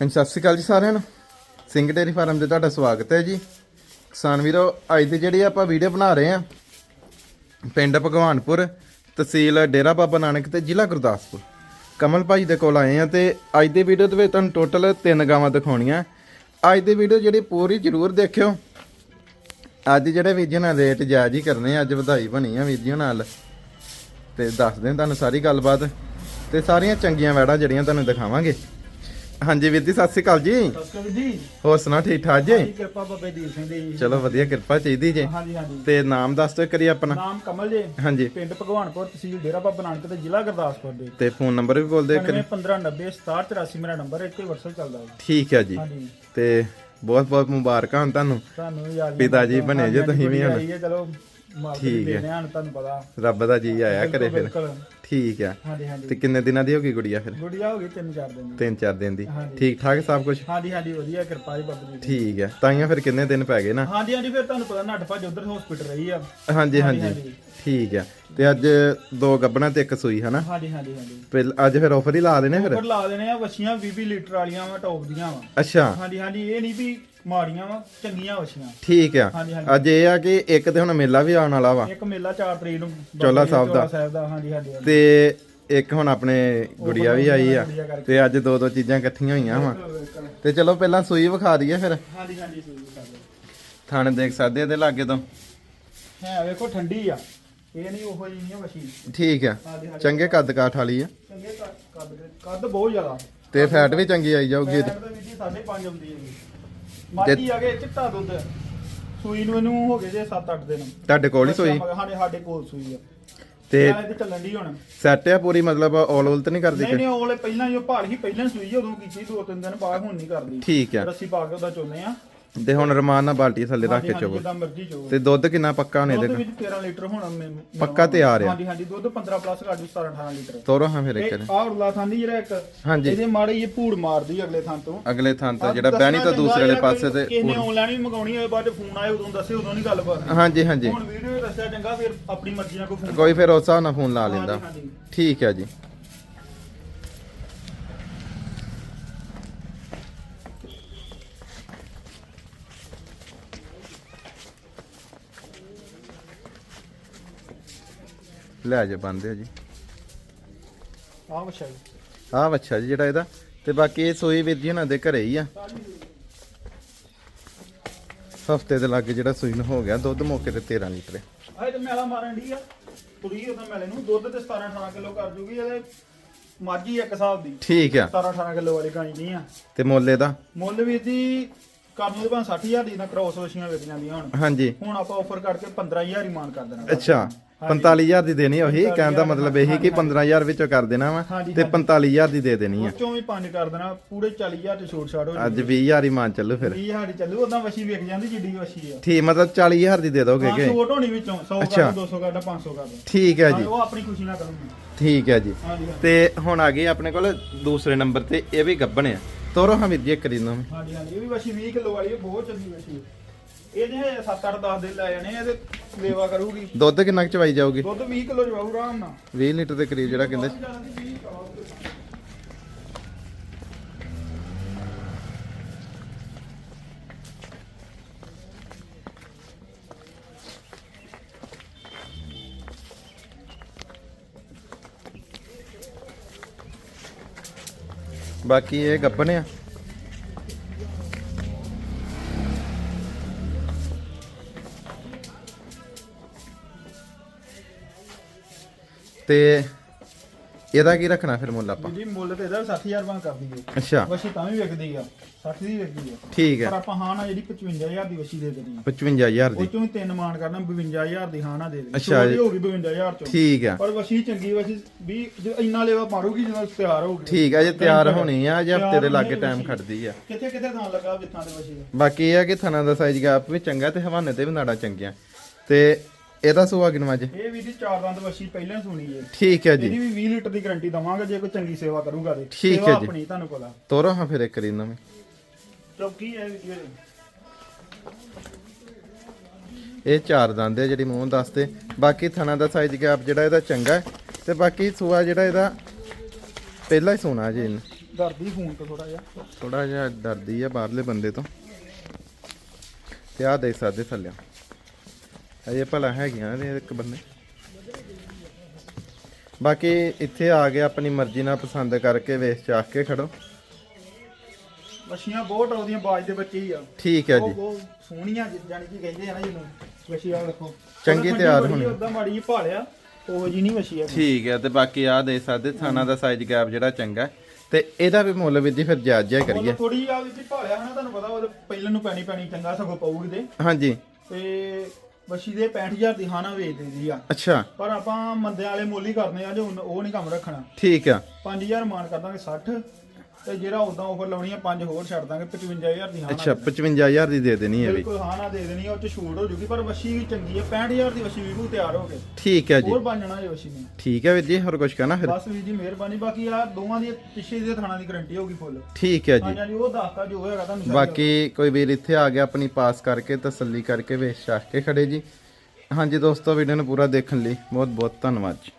ਹਾਂਜੀ, ਸਤਿ ਸ਼੍ਰੀ ਅਕਾਲ ਜੀ ਸਾਰਿਆਂ ਨੂੰ। ਸਿੰਘ ਡੇਰੀ ਫਾਰਮ ਤੇ ਤੁਹਾਡਾ ਸਵਾਗਤ ਹੈ ਜੀ। ਕਿਸਾਨ ਵੀਰੋ, ਅੱਜ ਦੀ ਜਿਹੜੀ ਆਪਾਂ ਵੀਡੀਓ ਬਣਾ ਰਹੇ ਆ ਪਿੰਡ ਭਗਵਾਨਪੁਰ, ਤਹਿਸੀਲ ਡੇਰਾ ਬਾਬਾ ਨਾਨਕ ਤੇ ਜ਼ਿਲ੍ਹਾ ਗੁਰਦਾਸਪੁਰ। ਕਮਲ ਭਾਈ ਦੇ ਕੋਲ ਆਏ ਆ ਤੇ ਅੱਜ ਦੀ ਵੀਡੀਓ ਦੇ ਵਿੱਚ ਤੁਹਾਨੂੰ ਟੋਟਲ ਤਿੰਨ ਗਾਵਾਂ ਦਿਖਾਉਣੀਆਂ। ਅੱਜ ਦੀ ਵੀਡੀਓ ਜਿਹੜੀ ਪੂਰੀ ਜ਼ਰੂਰ ਦੇਖਿਓ। ਅੱਜ ਜਿਹੜੇ ਵੀਰ ਜੀ ਨਾਲ ਰੇਟ ਜਾਇਜ਼ ਹੀ ਕਰਨੇ ਅੱਜ ਵਧਾਈ ਬਣੀ ਆ ਵੀਰ ਨਾਲ। ਤੇ ਦੱਸਦੇ ਹਾਂ ਤੁਹਾਨੂੰ ਸਾਰੀ ਗੱਲਬਾਤ। ਤੇ ਸਾਰੀਆਂ ਚੰਗੀਆਂ ਵੈੜਾਂ ਜਿਹੜੀਆਂ ਤੁਹਾਨੂੰ ਦਿਖਾਵਾਂਗੇ। ਹਾਂਜੀ ਵੀਰ ਜੀ ਸਤਿ ਸ਼੍ਰੀ ਅਕਾਲ ਜੀ। ਹੋਰ ਸੁਣਾ ਠੀਕ ਠਾਕ ਜੀ? ਕਿਰਪਾ ਬਾਬੇ ਦੀਪ ਸਿੰਘ ਦੀ। ਜੀ ਚਲੋ ਵਧੀਆ ਕਿਰਪਾ ਚਾਹੀਦੀ ਜੀ। ਹਾਂਜੀ ਹਾਂਜੀ। ਤੇ ਨਾਮ ਦੱਸ ਦਿਓ ਕਰੀ ਆਪਣਾ। ਨਾਮ ਕਮਲ ਜੀ। ਹਾਂਜੀ। ਪਿੰਡ ਭਗਵਾਨਪੁਰ ਤਹਿਸੀਲ ਡੇਰਾ ਬਾਬਾ ਨਾਨਕ ਤੇ ਜ਼ਿਲ੍ਹਾ ਗੁਰਦਾਸਪੁਰ ਦੇ। ਤੇ ਫੋਨ ਨੰਬਰ ਵੀ ਬੋਲ ਦਿਓ ਕਰੀ 1590 ਮੇਰਾ ਨੰਬਰ ਹੈ ਇੱਥੇ WhatsApp ਚੱਲਦਾ ਹੈ ਠੀਕ ਹੈ ਜੀ। ਹਾਂਜੀ। ਤੇ ਬਹੁਤ ਬਹੁਤ ਮੁਬਾਰਕਾਂ ਹੋਣ ਤੁਹਾਨੂੰ। ਤੁਹਾਨੂੰ ਪਿਤਾ ਜੀ ਬਣੇ ਜੇ ਤੁਸੀਂ ਵੀ ਹੁਣ। ਠੀਕ ਹੈ। ਦੇਣੇ ਹਨ ਤੁਹਾਨੂੰ ਪਤਾ। ਰੱਬ ਦਾ ਜੀ ਆਇਆ ਕਰੇ ਫਿਰ। ਬਿਲਕੁਲ। ਠੀਕ ਹਾਂਜੀ ਹਾਂਜੀ। ਤੇ ਕਿੰਨੇ ਦਿਨਾਂ ਦੀ ਹੋ ਗਈ ਗੁੜੀਆ ਫਿਰ? ਗੁੜੀਆ ਹੋ ਗਈ ਤਿੰਨ ਚਾਰ ਦਿਨ ਦੀ। ਤਿੰਨ ਚਾਰ ਦਿਨ ਦੀ। ਹਾਂਜੀ। ਠੀਕ ਠਾਕ ਸਭ ਕੁਝ ਹਾਂਜੀ ਹਾਂਜੀ ਵਧੀਆ ਕਿਰਪਾ ਜੀ ਬਾਬੇ ਦੀ। ਠੀਕ ਹੈ ਤਾਈਆਂ ਫਿਰ ਕਿੰਨੇ ਦਿਨ ਪੈ ਗਏ ਨਾ? ਹਾਂਜੀ ਹਾਂਜੀ ਫਿਰ ਤੁਹਾਨੂੰ ਪਤਾ ਨੱਠ ਭੱਜ ਉਧਰ ਹਸਪੀਟਲ ਰਹੀ ਆ। ਹਾਂਜੀ ਹਾਂਜੀ। ਠੀਕ ਹੈ ਤੇ ਅੱਜ ਦੋ ਗੱਬਣਾ ਤੇ ਇੱਕ ਸੂਈ ਹਨਾ? ਹਾਂਜੀ ਹਾਂਜੀ ਹਾਂਜੀ। ਪਹਿਲ ਅੱਜ ਫਿਰ ਆਫਰ ਹੀ ਲਾ ਦੇਣੇ ਫਿਰ? ਉੱਪਰ ਲਾ ਦੇਣੇ ਆ ਵਛੀਆਂ 20 20 ਲੀਟਰ ਵਾਲੀਆਂ ਵਾ ਟੌਪ ਦੀਆਂ ਵਾ। ਅੱਛਾ। ਹਾਂਜੀ ਹਾਂਜੀ ਇਹ ਨਹੀਂ ਵੀ ਮਾੜੀਆਂ ਵਾ ਚੰਗੀਆਂ ਵਛੀਆਂ। ਠੀਕ ਆ। ਹਾਂਜੀ ਹਾਂਜੀ। ਅੱਜ ਇਹ ਆ ਕਿ ਇੱਕ ਤੇ ਹੁਣ ਮੇਲਾ ਵੀ ਆਉਣ ਵਾਲਾ ਵਾ। ਇੱਕ ਮੇਲਾ 4 ਤਰੀਕ ਨੂੰ ਚੋਲਾ ਸਾਹਿਬ ਦਾ। ਚੋਲਾ ਸਾਹਿਬ ਦਾ ਹਾਂਜੀ ਹਾਂਜੀ ਹਾਂਜੀ। ਤੇ ਇੱਕ ਹੁਣ ਆਪਣੇ ਗੁੜੀਆ ਵੀ ਆਈ ਆ। ਗੁੜੀਆ ਕਰਕੇ। ਤੇ ਅੱਜ ਦੋ ਦੋ ਚੀਜ਼ਾਂ ਇਕੱਠੀਆਂ ਹੋਈਆਂ ਵਾ। ਤੇ ਚਲੋ ਪਹਿਲਾਂ ਸੂਈ ਵਿਖਾ ਦਈਏ ਫਿਰ। ਹਾਂਜੀ ਹਾਂਜੀ ਸੂਈ ਕਰ ਥਣ ਦੇਖ ਸਕਦੇ ਇਹਦੇ ਲਾਗੇ ਤੋਂ। ਹੈ ਵੇਖੋ ਠੰਡੀ ਆ। ਇਹ ਨਹੀਂ ਉਹੋ ਜਿਹੀ ਨਹੀਂ ਵਛੀ। ਠੀਕ ਆ। ਹਾਂਜੀ ਹਾਂਜੀ। ਚੰਗੇ ਕੱਦ ਕਾਠ ਵਾਲੀ ਆ। ਚੰਗੇ ਕੱਦ- ਕੱਦ ਦੇ- ਕੱਦ ਬਹੁਤ ਜ਼ਿਆਦਾ। ਤੇ ਫੈਟ ਵੀ ਚੰਗੀ ਆਈ ਜਾਊਗੀ ਇਹਦੀ। ਤਾਂ। ਜੀ 5.5 ਹੁੰਦੀ ਹੈਗੀ। ਮਾਝੀ ਆ ਗਏ ਚਿੱਟਾ ਦੁੱਧ। ਸੂਈ ਨੂੰ ਇਹਨੂੰ ਹੋ ਗਏ ਜੇ 7-8 ਦਿਨ। ਤੁਹਾਡੇ ਕੋਲ ਹੀ ਸੂਈ? ਸਾਡੇ ਸਾਡੇ ਕੋਲ ਸੂਈ ਆ। ਤੇ ਤੇ ਤੇ ਚੱਲਣ ਦੀ ਹੁਣ। ਸੈੱਟ ਆ ਪੂਰੀ ਮਤਲਬ ਆਲ ਉਲ ਤਾਂ ਨਹੀਂ ਕਰਦੀ ਨਹੀਂ ਨਹੀਂ ਉਹਲੇ ਪਹਿਲਾਂ ਜੋ ਭਾਲ ਹੀ ਪਹਿਲਾਂ ਸੂਈ ਉਦੋਂ ਕੀਤੀ ਦੋ ਤਿੰਨ ਦਿਨ ਬਾਅਦ ਹੁਣ ਨਹੀਂ ਕਰਦੀ। ਠੀਕ ਆ। ਰੱਸੀ ਪਾ ਕੇ ਉਹਦਾ ਚੋਨੇ ਆ। ਤੇ ਹੁਣ ਰਮਾਨ ਨਾਲ ਬਾਲਟੀ ਥੱਲੇ ਰੱਖ ਕੇ ਹਾਂਜੀ, ਚੋਵੋ ਜਿੱਦਾਂ ਮਰਜ਼ੀ ਚੋਵੋ। ਤੇ ਦੁੱਧ ਕਿੰਨਾ ਪੱਕਾ ਹੁਣ ਦੁੱਧ ਇਹਦੇ ਵਿੱਚ 13 ਲੀਟਰ ਹੋਣਾ ਮੈਂ- ਪੱਕਾ ਤਿਆਰ ਆ। ਹਾਂਜੀ ਹਾਂਜੀ ਦੁੱਧ 15 ਪਲੱਸ ਕਰ ਦੂ 17 18 ਲੀਟਰ। ਤੋਰੋ ਹਾਂ ਫਿਰ ਇੱਕ ਇਹ ਆਹ ਉਰਲਾ ਥਾਂ ਦੀ ਜਿਹੜਾ ਇੱਕ ਹਾਂਜੀ। ਇਹਦੇ ਮਾੜੇ ਇਹ ਭੂੜ ਮਾਰਦੀ ਅਗਲੇ ਥਾਂ ਤੋਂ। ਅਗਲੇ ਥਾਂ ਤੋਂ ਜਿਹੜਾ ਬਹਿਣੀ ਤੋਂ ਦੂਸਰੇ ਵਾਲੇ ਪਾਸੇ ਤੇ ਕਿਸੇ ਨੇ ਆਨਲਾਈਨ ਵੀ ਮੰਗਾਉਣੀ ਹੋਏ ਬਾਅਦ ਚ ਫੋਨ ਆਏ ਉਦੋਂ ਦੱਸੇ ਉਦੋਂ ਨਹੀਂ ਗੱਲ ਬਾਤ ਹਾਂਜੀ ਹਾਂਜੀ। ਹੁਣ ਵੀਡੀਓ ਦੱਸਿਆ ਚੰਗਾ ਫਿਰ ਆਪਣੀ ਮਰਜ਼ੀ ਨਾਲ ਕੋਈ ਫੋਨ ਕੋਈ ਫਿਰ ਉਸ ਹਿਸਾਬ ਨਾਲ ਫੋਨ ਲਾ ਲੈਂਦਾ। ਹਾਂਜੀ, ਹਾਂਜੀ। ਠੀਕ ਹੈ ਜੀ। ਲੈ ਜਾ ਬੰਦੇ ਜੀ। ਆਹ ਵਛਾ ਜੀ। ਆਹ ਬੱਚਾ ਜੀ ਜਿਹੜਾ ਇਹਦਾ। ਤੇ ਬਾਕੀ ਇਹ ਸੋਈ ਵੀਰ ਜੀ ਉਹਨਾਂ ਦੇ ਘਰੇ ਹੀ ਆ। ਹਫ਼ਤੇ ਦੇ ਲਾਗੇ ਜਿਹੜਾ ਸੂਈ ਨੂੰ ਹੋ ਗਿਆ ਦੁੱਧ ਮੌਕੇ ਤੇ 13 ਲੀਟਰ। ਹੈ। ਆਏ ਤੇ ਮੈਲਾ ਮਾਰਨ ਦੀ ਆ। ਕੁੜੀ ਉਹਦਾ ਮੈਲੇ ਨੂੰ ਦੁੱਧ ਤੇ 17 18 ਕਿਲੋ ਕਰ ਜੂਗੀ ਇਹਦੇ ਮਾਝੀ ਇੱਕ ਹਿਸਾਬ ਦੀ। ਠੀਕ ਆ। 17 18 ਕਿਲੋ ਵਾਲੀ ਗਾਈ ਨਹੀਂ ਆ। ਤੇ ਮੁੱਲ ਇਹਦਾ? ਮੁੱਲ ਵੀ ਦੀ ਕਰਨ ਦੇ ਭਾਂ 60000 ਦੀ ਨਾ ਕ੍ਰੋਸ ਵਸ਼ੀਆਂ ਵੇਚ ਜਾਂਦੀਆਂ ਹੁਣ। ਹਾਂਜੀ। ਹੁਣ ਆਪਾਂ ਆਫਰ ਕਰਕੇ 15000 ਹੀ ਮਾਨ ਕਰ ਦੇਣਾ। ਅੱਛਾ। 45000 ਦੀ ਦੇਣੀ ਉਹੀ ਕਹਿਣ ਦਾ ਮਤਲਬ ਇਹੀ ਕਿ 15000 ਵਿੱਚੋਂ ਕਰ ਦੇਣਾ ਵਾ ਹਾਂਜੀ, ਤੇ 45000 ਦੀ ਦੇ ਦੇਣੀ ਆ। ਉਸ ਚੋਂ ਵੀ ਪੰਜ ਕਰ ਦੇਣਾ ਪੂਰੇ 40000 ਤੇ ਛੋਟ ਛਾੜ ਹੋ ਅੱਜ 20000 ਹੀ ਮਾਨ ਚੱਲੂ ਫਿਰ। 20000 ਹੀ ਚੱਲੂ ਉਦਾਂ ਵਸ਼ੀ ਵੇਖ ਜਾਂਦੀ ਜਿੱਡੀ ਵਸ਼ੀ ਆ। ਠੀਕ ਮਤਲਬ 40000 ਦੀ ਦੇ ਦੋਗੇ ਹਾਂ ਕਿ? ਛੋਟ ਹੋਣੀ ਵਿੱਚੋਂ 100 ਅੱਛਾ। ਕਰ 200 ਕਰ 500 ਕਰ ਠੀਕ ਹੈ ਜੀ। ਉਹ ਆਪਣੀ ਖੁਸ਼ੀ ਨਾਲ ਕਰੂੰਗੀ। ਠੀਕ ਹੈ ਜੀ। ਹਾਂਜੀ ਹਾਂਜੀ। ਤੇ ਹੁਣ ਆ ਗਏ ਆਪਣੇ ਕੋਲ ਦੂਸਰੇ ਨੰਬਰ ਤੇ ਇਹ ਵੀ ਗੱਬਣ ਆ। ਤੋਰੋ ਹਾਂ ਵੀਰ ਜੀ ਇੱਕ ਰੀਨੋ ਹਾਂਜੀ ਹਾਂਜੀ ਇਹ ਵੀ ਵਸ਼ੀ 20 ਕਿਲੋ ਵਾਲੀ ਹੈ ਬਹੁਤ ਚੰਗੀ ਵਸ਼ੀ ਇਹਦੇ 7 8 10 ਦਿਨ ਲੈ ਜਾਣੇ ਇਹਦੇ ਸੇਵਾ ਕਰੂਗੀ। ਦੁੱਧ ਕਿੰਨਾ ਕੁ ਚਵਾਈ ਜਾਊਗੀ? ਦੁੱਧ 20 ਕਿਲੋ ਜਵਾਉ ਆਰਾਮ ਨਾਲ। 20 ਲੀਟਰ ਦੇ ਕਰੀਬ ਜਿਹੜਾ ਕਹਿੰਦੇ। ਬਾਕੀ ਇਹ ਗੱਬਣ ਆ। ਤੇ ਇਹਦਾ ਕੀ ਰੱਖਣਾ ਫਿਰ ਮੁੱਲ ਆਪਾਂ? ਜੀ ਮੁੱਲ ਤੇ ਇਹਦਾ 60000 ਬਣ ਕਰ ਦਈਏ ਅੱਛਾ। ਵਸ਼ੀ ਤਾਂ ਵੀ ਵਿਕਦੀ ਆ 60 ਦੀ ਵਿਕਦੀ ਆ। ਠੀਕ ਪਰ ਹੈ ਆਪਾਂ ਹਾਂ ਨਾ ਜਿਹੜੀ 55000 ਦੀ ਵਸ਼ੀ ਦੇ ਦੇਣੀ ਆ। 55000 ਉਹ ਦੀ। ਚੋਂ ਤਿੰਨ ਮਾਨ ਕਰਨਾ 52000 ਦੀ ਹਾਂ ਨਾ ਦੇ ਦੇਣੀ। ਅੱਛਾ ਜੀ। ਹੋ ਗਈ 52000 ਚੋਂ। ਠੀਕ ਆ। ਪਰ ਵਸ਼ੀ ਚੰਗੀ ਵਸ਼ੀ ਵੀ ਜੇ ਇੰਨਾ ਲੈਵਾ ਮਾਰੂਗੀ ਜਦੋਂ ਤਿਆਰ ਹੋਊਗੀ। ਠੀਕ ਆ ਜੇ ਤਿਆਰ ਹੋਣੀ ਆ ਜੇ ਹਫ਼ਤੇ ਦੇ ਲਾਗੇ ਟਾਈਮ। ਖੜਦੀ ਆ। ਕਿੱਥੇ ਕਿੱਥੇ ਥਾਂ ਲੱਗਾ ਵਿਥਾਂ ਦੇ ਵਸ਼ੀ ਦਾ ਬਾਕੀ ਇਹ ਆ ਕਿ ਥਣਾ ਦਾ ਸਾਈਜ਼ ਗੈਪ ਵੀ ਚੰਗਾ ਤੇ ਹਵਾਨੇ ਤੇ ਵੀ ਨਾੜਾ ਚੰਗੀਆਂ। ਤੇ ਇਹਦਾ ਸੁਆ ਕਿਨਵਾ ਜੇ? ਇਹ ਵੀ ਦੀ ਚਾਰ ਦੰਦ ਵਸ਼ੀ ਪਹਿਲਾਂ ਸੁਣੀ ਏ। ਠੀਕ ਹੈ ਜੀ। ਇਹਦੀ ਵੀ 20 ਲੀਟਰ ਦੀ ਗਾਰੰਟੀ ਦਵਾਂਗੇ ਜੇ ਕੋਈ ਚੰਗੀ ਸੇਵਾ ਕਰੂਗਾ ਤੇ। ਠੀਕ ਹੈ ਜੀ। ਆਪਣੀ ਤੁਹਾਨੂੰ ਪਤਾ ਤੋਰੋ ਹਾਂ ਫਿਰ ਇੱਕ ਰੀਨ ਨਵੇਂ ਚੌਕੀ ਹੈ ਵੀਡੀਓ ਇਹ ਚਾਰ ਦੰਦ ਆ ਜਿਹੜੀ ਮੂੰਹ ਦੱਸਦੇ। ਬਾਕੀ ਥਣਾ ਦਾ ਸਾਈਜ਼ ਗੈਪ ਜਿਹੜਾ ਇਹਦਾ ਚੰਗਾ ਹੈ। ਤੇ ਬਾਕੀ ਸੁਆ ਜਿਹੜਾ ਇਹਦਾ ਪਹਿਲਾ ਹੀ ਸੋਨਾ ਜੀ ਇਹਨੇ। ਡਰਦੀ ਫੋਨ ਤੋਂ ਥੋੜਾ ਜਿਹਾ। ਥੋੜਾ ਜਿਹਾ ਡਰਦੀ ਆ ਬਾਹਰਲੇ ਬੰਦੇ ਤੋਂ। ਤੇ ਆ ਦੇ ਸਕਦੇ ਥੱਲੇ ਅਜੇ ਭਲਾ ਹੈਗੀਆਂ ਨੇ ਇੱਕ ਬੰਦੇ। ਬਾਕੀ ਇੱਥੇ ਆ ਕੇ ਆਪਣੀ ਮਰਜ਼ੀ ਨਾਲ ਪਸੰਦ ਕਰਕੇ ਵੇਚ ਚਾਖ ਕੇ ਖੜੋ। ਵਸ਼ੀਆਂ ਬਹੁਤ ਉਹਦੀਆਂ ਬਾਜ ਦੇ ਬੱਚੇ ਹੀ ਆ। ਠੀਕ ਹੈ ਉਹ ਜੀ ਬਹੁਤ ਸੋਹਣੀਆਂ ਜਿ- ਜਾਣੀ ਕਿ ਕਹਿੰਦੇ ਆ ਨਾ ਜਿਹਨੂੰ ਵਸ਼ੀ ਆ ਦੇਖੋ। ਚੰਗੀ ਤਿਆਰ ਹੋਣੀ। ਉਦਾਂ ਮਾੜੀ ਜਿਹੀ ਭਾਲਿਆ ਉਹ ਜੀ ਨਹੀਂ ਵਸ਼ੀ ਆ ਠੀਕ ਹੈ ਤੇ ਬਾਕੀ ਆ ਦੇ ਸਕਦੇ ਥਾਣਾ ਦਾ ਸਾਈਜ਼ ਗੈਪ ਜਿਹੜਾ ਚੰਗਾ। ਤੇ ਇਹਦਾ ਵੀ ਮੁੱਲ ਵੀ ਜੀ ਫਿਰ ਜਾਇਜ਼ ਕਰੀਏ। ਥੋੜੀ ਆ ਵੀ ਭਾਲਿਆ ਹਨਾ ਤੁਹਾਨੂੰ ਪਤਾ ਉਹਦੇ ਪਹਿਲਾਂ ਨੂੰ ਪੈਣੀ ਪੈਣੀ ਚੰਗਾ ਸਗੋਂ ਪਊਗੀ ਤੇ ਹਾਂਜੀ। ਤੇ ਵਸ਼ੀ ਦੇ 65000 ਦੀ ਹਾਨਾ ਵੇਚ ਦਿੰਦੀ ਆ। ਅੱਛਾ। ਪਰ ਆਪਾਂ ਮੰਦੇ ਵਾਲੇ ਮੁੱਲ ਹੀ ਕਰਨੇ ਆ ਜੋ ਉਹ ਨਹੀਂ ਕੰਮ ਰੱਖਣਾ। ਠੀਕ ਆ। 5000 ਮਾਨ ਕਰ ਦਾਂਗੇ 60 ਤੇ ਜਿਹੜਾ ਉਦਾਂ ਆਫਰ ਲਾਉਣੀ ਆ 5 ਹੋਰ ਛੱਡ ਦਾਂਗੇ 55000 ਦੀ ਹਾਨਾ ਅੱਛਾ 55000 ਦੀ ਦੇ ਦੇਣੀ ਹੈ ਵੀ। ਬਿਲਕੁਲ ਹਾਂ ਨਾ ਦੇ ਦੇਣੀ ਆ ਉਹ ਚ ਛੂਟ ਹੋ ਜੂਗੀ ਪਰ ਵਸ਼ੀ ਵੀ ਚੰਗੀ ਆ 65000 ਦੀ ਵਸ਼ੀ ਵੀ ਤਿਆਰ ਹੋ ਕੇ। ਠੀਕ ਹੈ ਜੀ। ਹੋਰ ਬਣ ਜਾਣਾ ਇਹ ਵਸ਼ੀ ਨੇ। ਠੀਕ ਹੈ ਵੀਰ ਜੀ ਹੋਰ ਕੁਝ ਕਹਿਣਾ ਫਿਰ? ਬਸ ਵੀਰ ਜੀ ਮਿਹਰਬਾਨੀ। ਬਾਕੀ ਆ ਦੋਵਾਂ ਦੀ ਪਿੱਛੇ ਦੇ ਥਾਣਾ ਦੀ ਗਾਰੰਟੀ ਹੋਗੀ ਫੁੱਲ ਠੀਕ ਹੈ ਜੀ। ਹਾਂਜੀ ਹਾਂਜੀ ਉਹ ਦੱਸਤਾ ਜੋ ਹੋਏਗਾ ਤੁਹਾਨੂੰ ਸਾਰੀ। ਬਾਕੀ ਕੋਈ ਵੀਰ ਇੱਥੇ ਆ ਗਿਆ ਆਪਣੀ ਪਾਸ ਕਰਕੇ ਤਸੱਲੀ ਕਰਕੇ ਵੇਚ ਚਾਖ ਕੇ ਖੜੇ ਜੀ। ਹਾਂਜੀ ਦੋਸਤੋ ਵੀਡੀਓ ਨੂੰ ਪੂਰਾ ਦੇਖਣ ਲਈ ਬਹੁਤ ਬਹੁਤ ਧੰਨਵਾਦ ਜੀ।